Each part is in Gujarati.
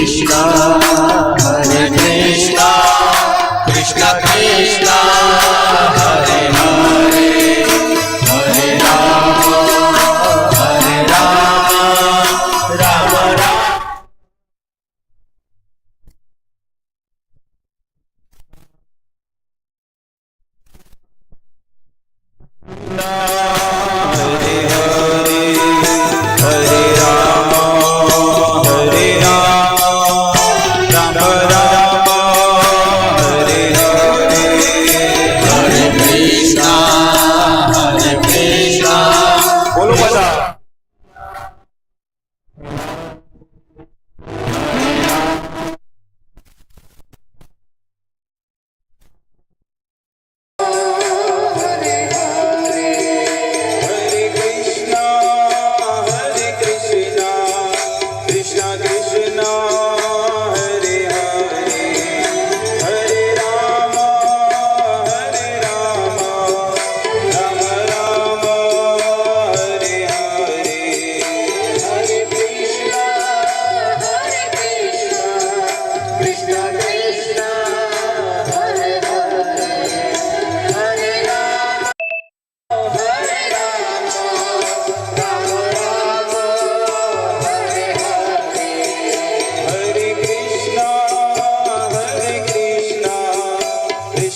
કૃષ્ણ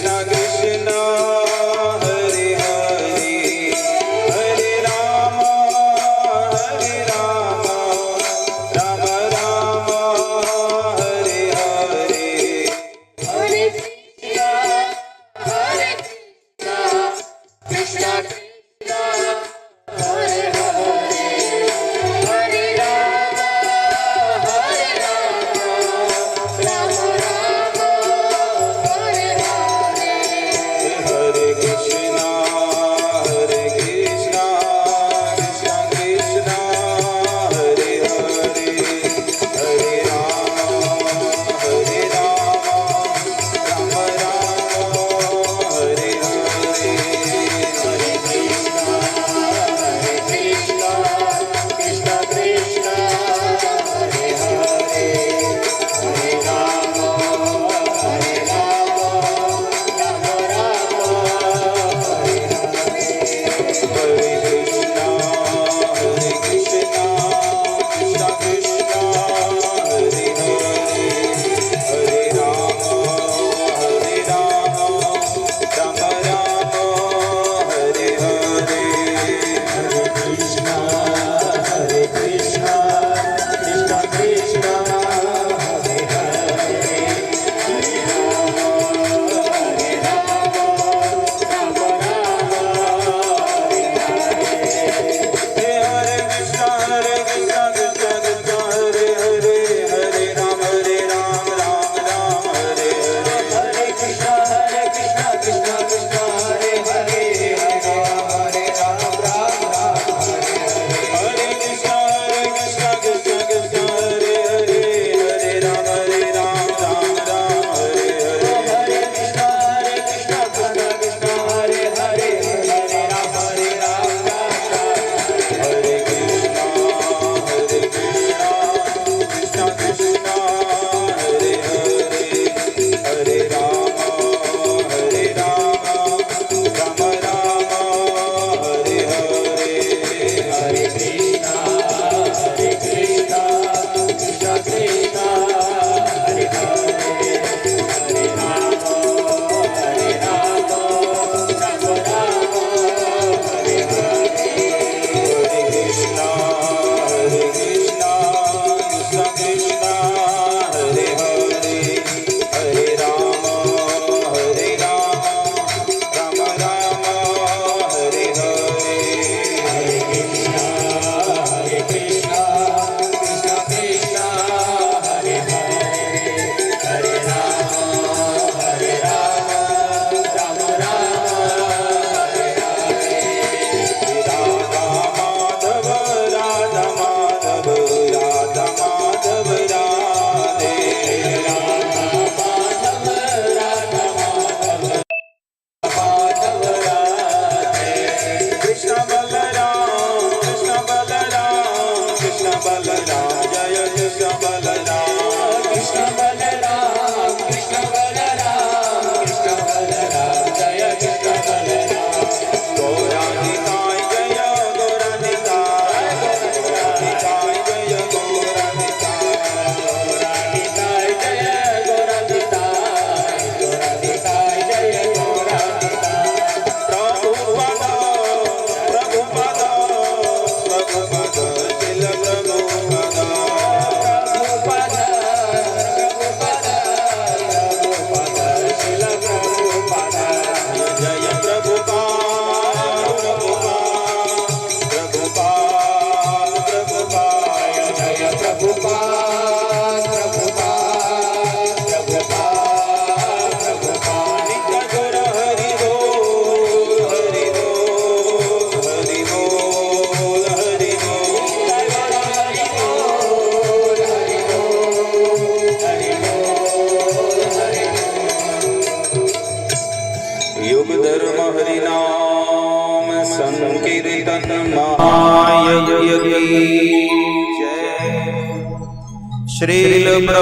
Krishna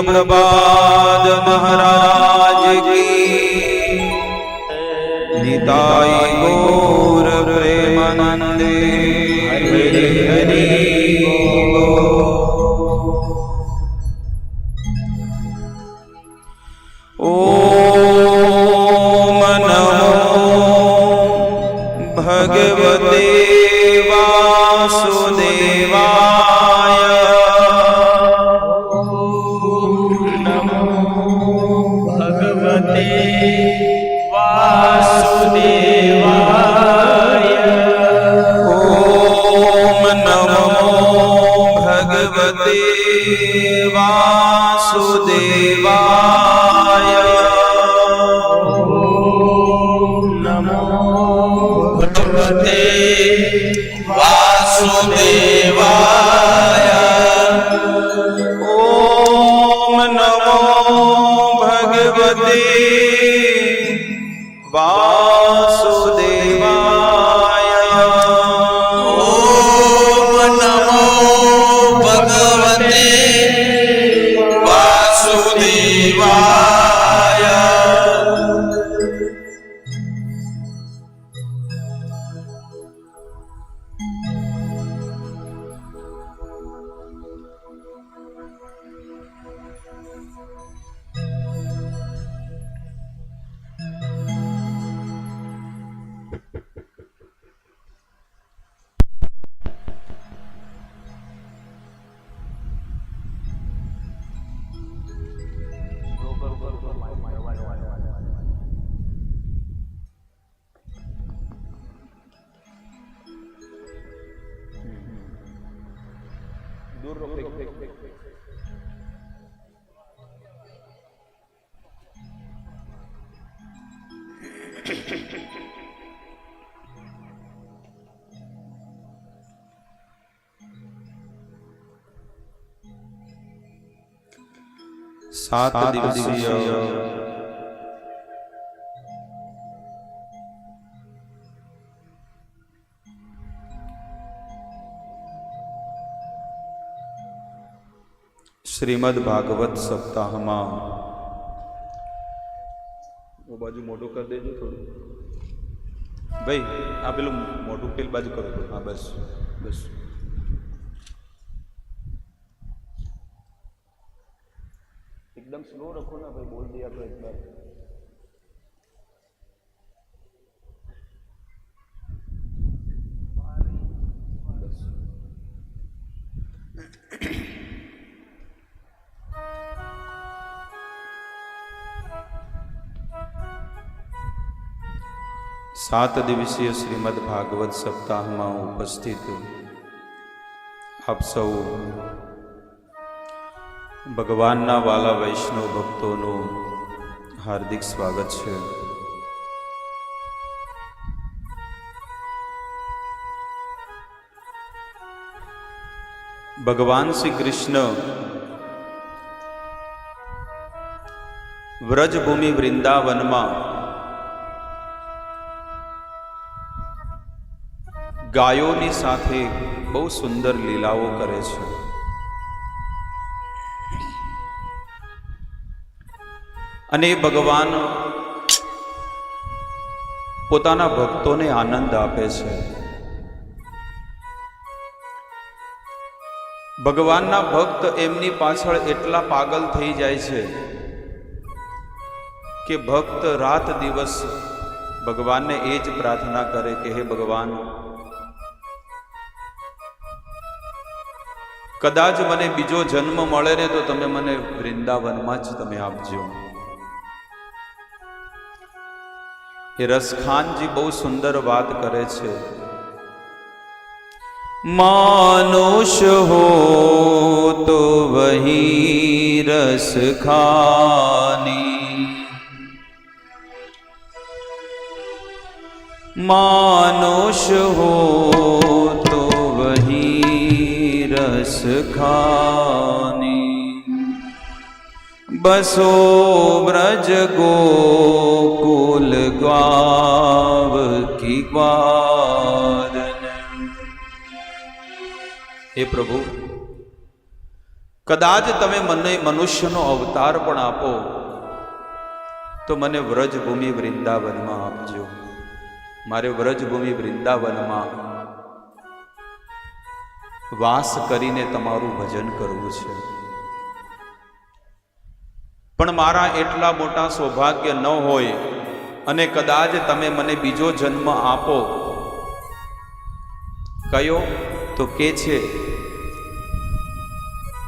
પ્રભુપાદ મહારાજ કી નિતાય ગૌર પ્રેમાનંદે સાત દિવસીય શ્રીમદ ભાગવત સપ્તાહમાં. ઓ બાજુ મોટું કરી દેજો થોડું. ભાઈ આ પેલું મોટું પેલી બાજુ કરો હા બસ બસ. स्लो रखो ना भाई बोल दिया तो एक बार बस। સાત દિવસીય શ્રીમદ ભાગવત સપ્તાહમાં ઉપસ્થિત આપ સૌ ભગવાનના વાલા વૈષ્ણવ ભક્તોનું હાર્દિક સ્વાગત છે. ભગવાન શ્રી કૃષ્ણ વ્રજભૂમિ વૃંદાવનમાં ગાયોની સાથે બહુ સુંદર લીલાઓ કરે છે. અને એ ભગવાન પોતાના ભક્તોને આનંદ આપે છે. ભગવાનના ભક્ત એમની પાછળ એટલા પાગલ થઈ જાય છે કે ભક્ત રાત દિવસ ભગવાનને એ જ પ્રાર્થના કરે કે હે ભગવાન, કદાચ મને બીજો જન્મ મળે ને તો તમે મને વૃંદાવનમાં જ તમે આપજો. એ રસખાનજી બહુ સુંદર વાત કરે છે. માનુષ હો તો વહી રસખાની. માનુષ હો તો વહી રસ ખાની બસો બ્રજ ગોકુલ ગાવ કી વાદન હે પ્રભુ કદાચ તમે મને મનુષ્યનો અવતાર પણ આપો તો મને વ્રજભૂમિ વૃંદાવનમાં આપજો મારે વ્રજભૂમિ વૃંદાવનમાં વાસ કરીને તમારું ભજન કરવું છે પણ મારા એટલા મોટા સૌભાગ્ય ન હોય અને કદાચ તમે મને બીજો જન્મ આપો. કયો? તો કે છે,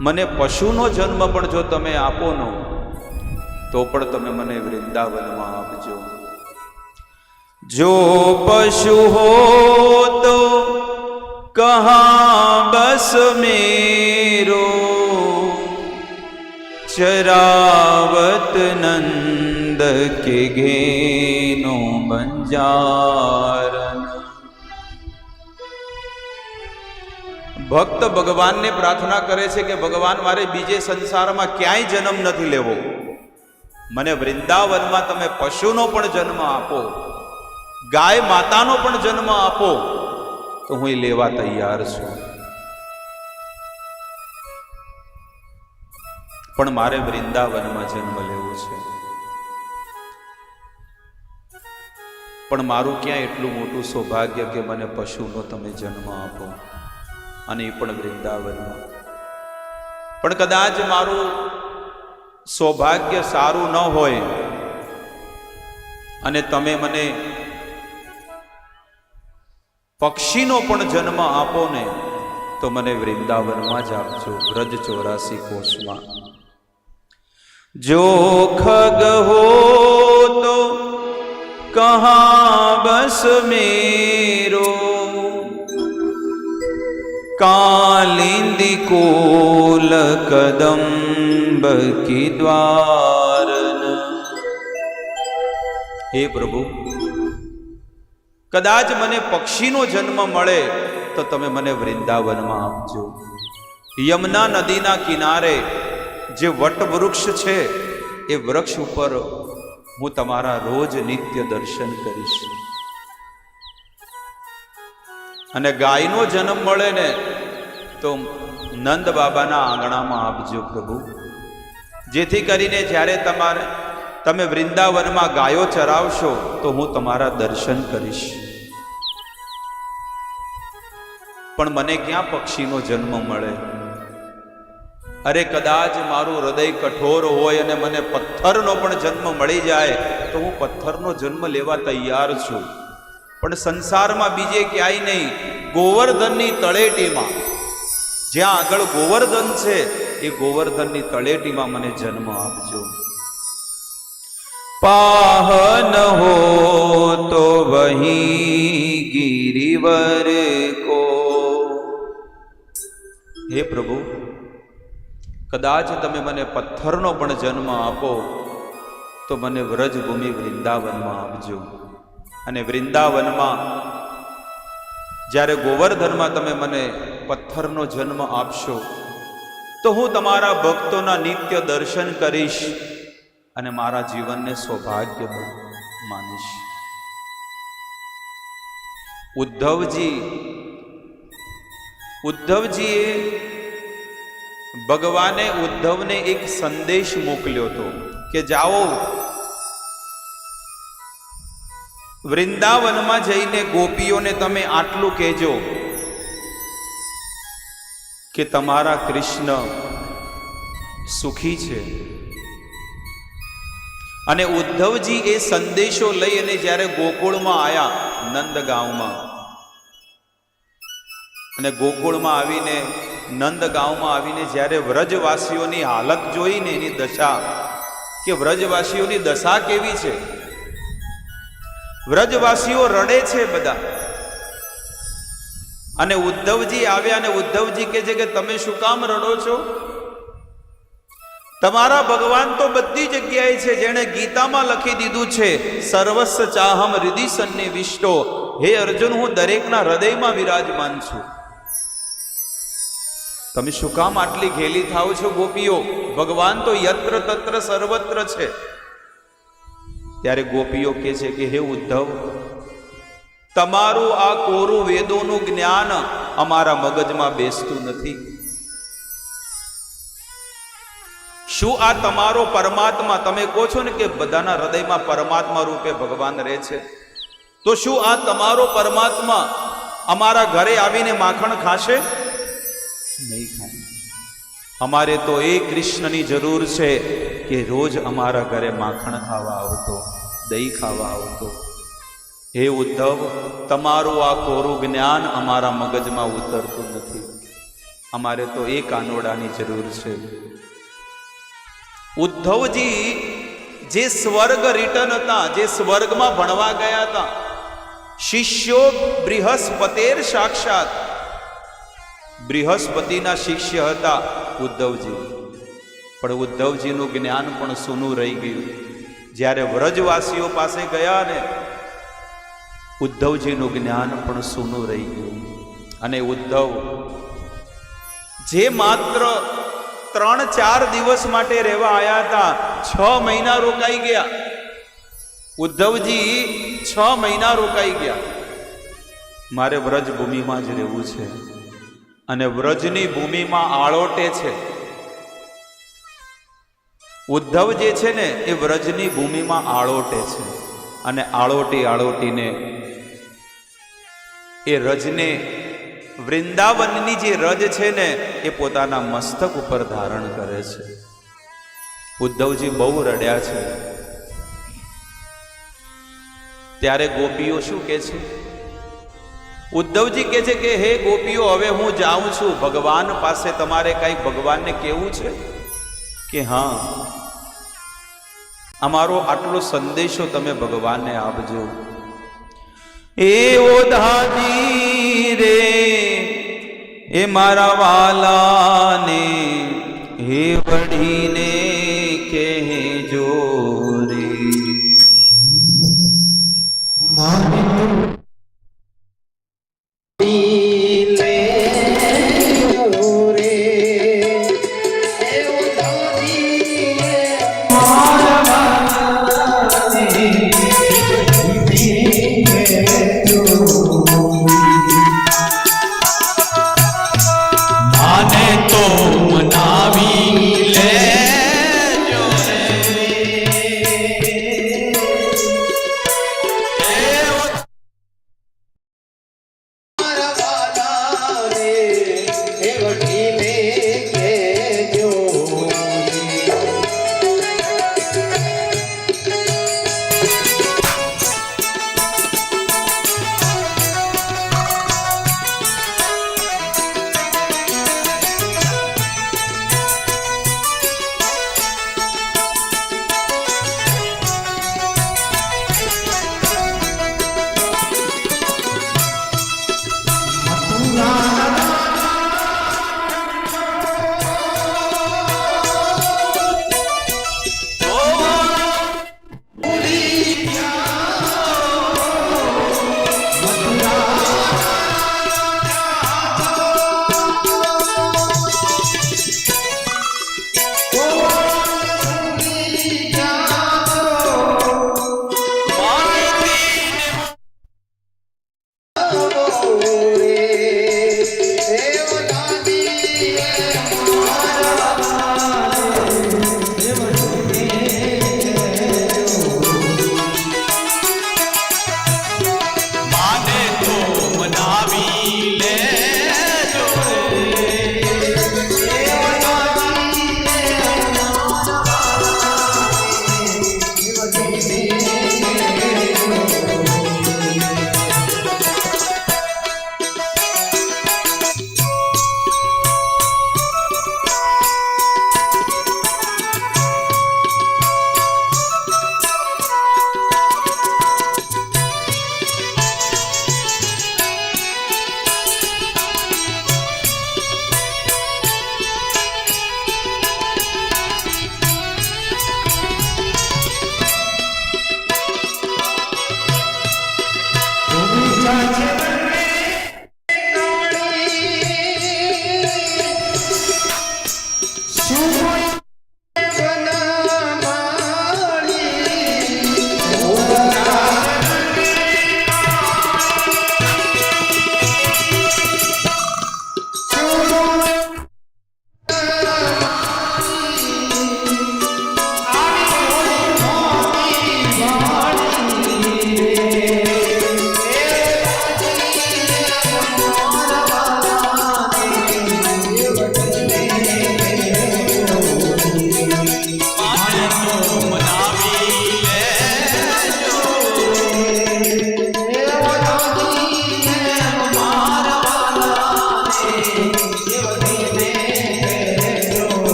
મને પશુનો જન્મ પણ જો તમે આપો નો, તો પણ તમે મને વૃંદાવનમાં આપજો. જો પશુ હો તો કહા બસ મેરો ચરાવત નંદ કે ઘેનો બંજારન ભક્ત ભગવાનને પ્રાર્થના કરે છે કે ભગવાન મારે બીજે સંસારમાં ક્યાંય જન્મ નથી લેવો મને વૃંદાવનમાં તમે પશુનો પણ જન્મ આપો ગાય માતાનો પણ જન્મ આપો તો હું એ લેવા તૈયાર છું પણ મારે વૃંદાવનમાં જન્મ લેવો છે. પણ મારું ક્યાં એટલું મોટું સૌભાગ્ય કે મને પશુનો તમે જન્મ આપો? અને એ પણ વૃંદાવનમાં. પણ કદાચ મારું સૌભાગ્ય સારું ન હોય અને તમે મને પક્ષીનો પણ જન્મ આપો ને, તો મને વૃંદાવનમાં જ આપજો, વ્રજ ચોરાસી કોષમાં. જો ખગ હો તો કહા બસ મેરો? કાલિંદી કોલ કદંબ કી દ્વારન. હે પ્રભુ, કદાચ મને પક્ષીનો જન્મ મળે તો તમે મને વૃંદાવનમાં આપજો. યમુના નદીના કિનારે જે વટવૃક્ષ છે, એ વૃક્ષ ઉપર હું તમારા રોજ નિત્ય દર્શન કરીશ. અને ગાયનો જન્મ મળે ને, તો નંદ બાબાના આંગણામાં આપજો પ્રભુ. જેથી કરીને જ્યારે તમારે, તમે વૃંદાવનમાં ગાયો ચરાવશો, તો હું તમારા દર્શન કરીશ. પણ મને ક્યાં પક્ષીનો જન્મ મળે? અરે કદાચ મારું હૃદય કઠોર હોય અને મને પથ્થરનો પણ જન્મ મળી જાય, તો હું પથ્થરનો જન્મ લેવા તૈયાર છું. પણ સંસારમાં બીજે ક્યાંય નહીં, ગોવર્ધનની તળેટીમાં. જ્યાં આગળ ગોવર્ધન છે, એ ગોવર્ધનની તળેટીમાં મને જન્મ આપજો. પાહન હો તો વહી ગિરિવર કો. હે પ્રભુ કદાચ તમે મને પથ્થરનો પણ જન્મ આપો, તો મને વ્રજભૂમિ વૃંદાવનમાં આપજો. અને વૃંદાવનમાં જ્યારે ગોવર્ધનમાં તમે મને પથ્થરનો જન્મ આપશો, તો હું તમારા ભક્તોના નિત્ય દર્શન કરીશ અને મારા જીવનને સૌભાગ્ય માનીશ. ઉદ્ધવજી, ઉદ્ધવજીએ ભગવાને ઉદ્ધવને એક સંદેશ મોકલ્યો હતો કે જાઓ, વૃંદાવનમાં જઈને ગોપીઓને તમે આટલું કહેજો કે તમારા કૃષ્ણ સુખી છે. અને ઉદ્ધવજી એ સંદેશો લઈ અને જ્યારે ગોકુળમાં આવ્યા નંદગાંવમાં, અને ગોકુળમાં આવીને નંદગાંવમાં આવીને જ્યારે વ્રજવાસીઓની હાલત જોઈને એની દશા કે વ્રજવાસીઓની દશા કેવી છે? વ્રજવાસીઓ રડે છે બધા. અને ઉદ્ધવજી આવ્યા અને ઉદ્ધવજી કહે છે કે તમે શું કામ રડો છો? તમારા ભગવાન તો બધી જગ્યાએ છે જેણે ગીતામાં લખી દીધું છે સર્વસ્વ ચાહમ હૃદય સન્નિવિષ્ટો હે અર્જુન, હું દરેકના હૃદયમાં વિરાજમાન છું. તમે શું કામ આટલી ઘેલી થાવ છો ગોપીઓ? ભગવાન તો યત્ર તત્ર સર્વત્ર છે. ત્યારે ગોપીઓ કે છે કે, હે ઉદ્ધવ, તમારું આ કોરું વેદોનું જ્ઞાન અમારા મગજમાં બેસતું નથી. શું આ તમારો પરમાત્મા, તમે કહો છો ને કે બધાના હૃદયમાં પરમાત્મા રૂપે ભગવાન રહે છે? તો શું આ તમારો પરમાત્મા અમારા ઘરે આવીને માખણ ખાશે? નહીં ખાય અમારે તો એ કૃષ્ણની જરૂર છે કે રોજ અમારા ઘરે માખણ ખાવા આવતો, દહીં ખાવા આવતો. હે ઉદ્ધવ, તમારું આ કોરું જ્ઞાન અમારા મગજમાં ઉતરતું નથી. અમારે તો એ કાનોડાની જરૂર છે. ઉદ્ધવજી, જે સ્વર્ગ રિટર્ન હતા, જે સ્વર્ગમાં ભણવા ગયા હતા, શિષ્યો બૃહસ્પતેર સાક્ષાત બૃહસ્પતિના શિષ્ય હતા ઉદ્ધવજી. પણ ઉદ્ધવજીનું જ્ઞાન પણ સૂનું રહી ગયું. જ્યારે વ્રજવાસીઓ પાસે ગયા ને, ઉદ્ધવજીનું જ્ઞાન પણ સૂનું રહી ગયું. અને ઉદ્ધવ, જે માત્ર ત્રણ ચાર દિવસ માટે રહેવા આવ્યા હતા, છ મહિના રોકાઈ ગયા. ઉદ્ધવજી છ મહિના રોકાઈ ગયા. મારે વ્રજભૂમિમાં જ રહેવું છે. અને વ્રજની ભૂમિમાં આળોટે છે. ઉદ્ધવ જે છે ને, એ વ્રજની ભૂમિમાં આળોટે છે. અને આળોટી આળોટીને એ રજને વૃંદાવનની જે રજ છે ને, એ પોતાના મસ્તક ઉપર ધારણ કરે છે. ઉદ્ધવજી બહુ રડ્યા છે. ત્યારે ગોપીઓ શું કે છે? ઉદ્ધવજી કે છે કે, હે ગોપીઓ, હવે હું જાઉં છું. ભગવાન પાસે તમારે કઈ ભગવાનને કેવું છે? કે, હા. અમારો આટલો સંદેશો તમે ભગવાનને આપજો. એ ઓધાજી રે, એ મારા વાલાને, હે વડીને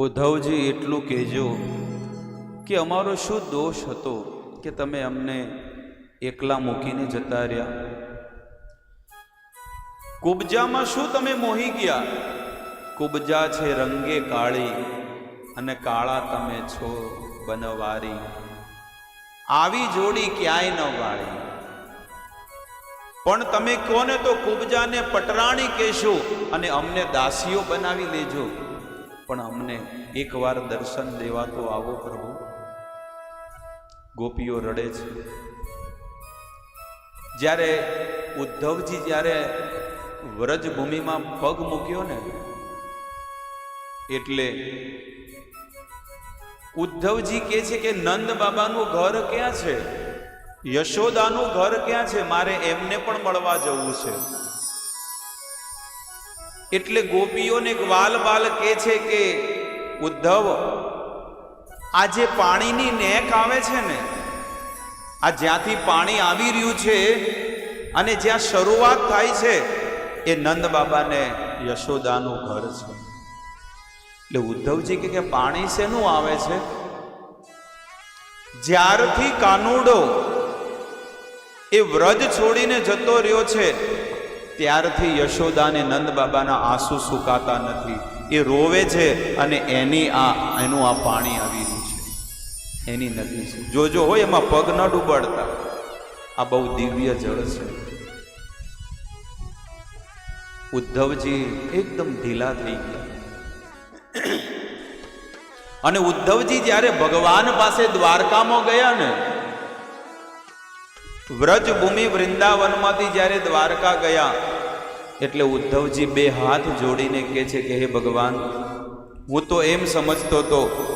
ઉદ્ધવજી એટલું કહેજો કે અમારો શું દોષ હતો કે તમે અમને એકલા મૂકીને જતા રહ્યા? કુબજામાં શું તમે મોહી ગયા? કુબજા છે રંગે કાળી અને કાળા તમે છો બનવારી. આવી જોડી ક્યાંય ન વાળી. પણ તમે કોને તો કુબજાને પટરાણી કહેશો અને અમને દાસીઓ બનાવી લેજો. પણ અમને એકવાર દર્શન દેવા તો આવો પ્રભુ. ગોપીઓ રડે છે. જ્યારે ઉદ્ધવજી જ્યારે વ્રજભૂમિમાં પગ મૂક્યો ને, એટલે ઉદ્ધવજી કહે છે કે, નંદ બાબાનું ઘર ક્યાં છે? યશોદાનું ઘર ક્યાં છે? મારે એમને પણ મળવા જવું છે. એટલે ગોપીઓને ગ્વાલ બાલ કહે છે કે, ઉદ્ધવ આ જે પાણીની નેક આવે છે ને? આ જ્યાંથી પાણી આવી રહ્યું છે અને જ્યાં શરૂઆત થાય છે, એ નંદ બાબાને યશોદાનું ઘર છે. એટલે ઉદ્ધવજી કે કે, પાણી શેનું આવે છે? જ્યારથી કાનુડો એ વ્રજ છોડીને જતો રહ્યો છે ત્યારથી યશોદાને નંદ બાબાના આંસુ સુકાતા નથી. એ રોવે છે અને એની આ, એનું આ પાણી આવી રહ્યું છે. એની નદી છે. જોજો હોય એમાં પગ ન ડૂબાડતા. આ બહુ દિવ્ય જળ છે. ઉદ્ધવજી એકદમ ઢીલા થઈ ગયા. અને ઉદ્ધવજી જ્યારે ભગવાન પાસે દ્વારકામાં ગયા ને, વ્રજભૂમિ વૃંદાવનમાંથી જ્યારે દ્વારકા ગયા એટલે ઉદ્ધવજી બે હાથ જોડીને કહે છે કે, હે ભગવાન, હું તો એમ સમજતો હતો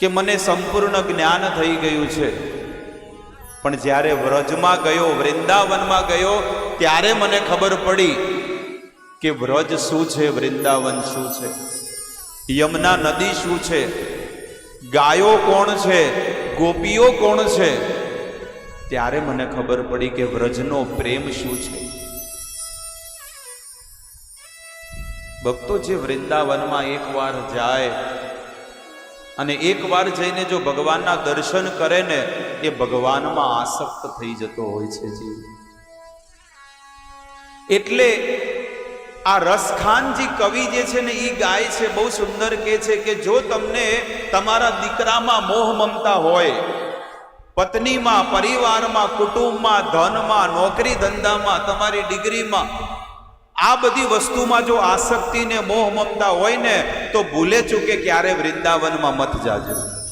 કે મને સંપૂર્ણ જ્ઞાન થઈ ગયું છે. પણ જ્યારે વ્રજમાં ગયો, વૃંદાવનમાં ગયો, ત્યારે મને ખબર પડી કે વ્રજ શું છે, વૃંદાવન શું છે? યમુના નદી શું છે? ગાયો કોણ છે? ગોપીઓ કોણ છે? ત્યારે મને ખબર પડી કે વ્રજનો પ્રેમ શું છે. ભક્તો જે વૃંદાવનમાં એકવાર જાય અને એકવાર જઈને જો ભગવાનના દર્શન કરે ને, એ ભગવાનમાં આસક્ત થઈ જતો હોય છે જીવ. એટલે આ રસખાનજી કવિ જે છે ને એ ગાય છે, બહુ સુંદર કે છે કે જો તમને તમારા દીકરામાં મોહ મમતા હોય, પત્નીમાં, પરિવારમાં, કુટુંબમાં, ધનમાં, નોકરી ધંધામાં, તમારી ડિગ્રીમાં આ બધી વસ્તુમાં જો આસક્તિ ને મોહ મમતા હોય ને, તો ભૂલે ચૂકે ક્યારે વૃંદાવનમાં મત જાજો.